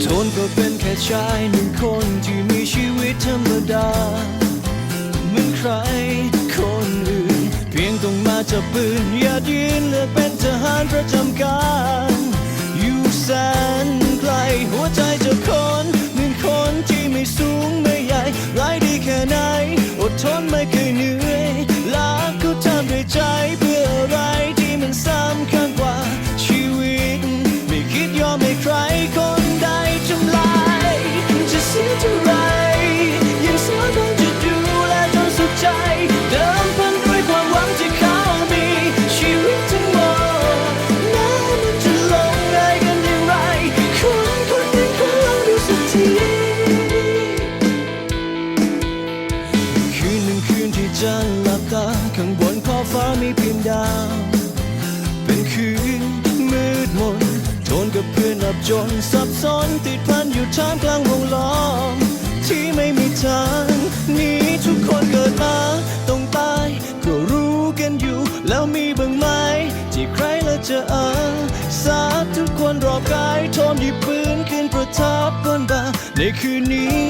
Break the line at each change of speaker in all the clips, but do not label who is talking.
โทนก็เป็นแค่ชายหนึ่งคนที่มีชีวิตธรรมดาเหมือนใครคนอื่น เพียงต้องมาจับปืน อย่ายืนเลือกเป็นทหารประจำการ อยู่แสน ฟ้ามีเพียงดาว เป็นคืนมืดมนทนกับเพื่อนอับจนสับสนติดพันอยู่ท่ามกลางวงล้อม ที่ไม่มีทางนี้ทุกคนเกิดมาต้องตายก็รู้กันอยู่ แล้วมีบ้างไหมที่ใครละจะอาสาทุกคนรอบกายโทมหยิบปืนขึ้นประทับบนบ่าในคืนนี้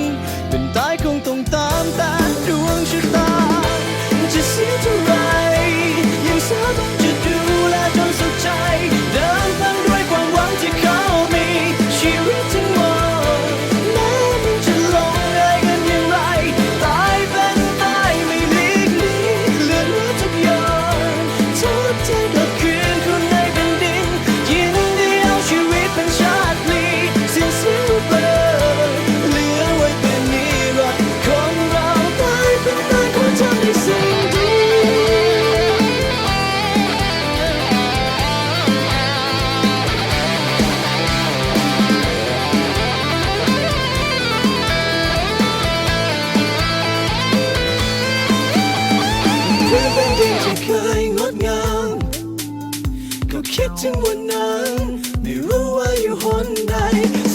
ถึงวันนั้น ไม่รู้ว่าอยู่หนใด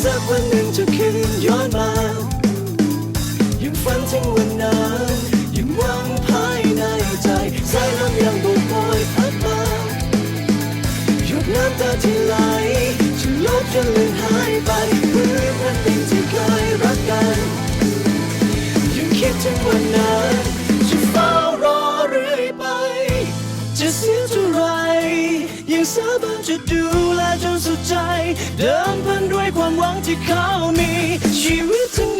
สักวันหนึ่งจะคืนย้อนมา ยังฝันถึงวันนั้นยังหวังภายในใจสายลมยังโบกโบยพัดมาหยดน้ำตาที่ไหลจะลบจนเลือนหายไปเพื่อแผ่นดินที่เคยรักกัน ยังคิดถึงวันนั้นจะเฝ้ารอเรื่อยไป จะเสียเท่าไรยัง สาบานจะดูแลจนสุดใจ เดิมพันด้วยความหวังที่เขามีชีวิตทั้ง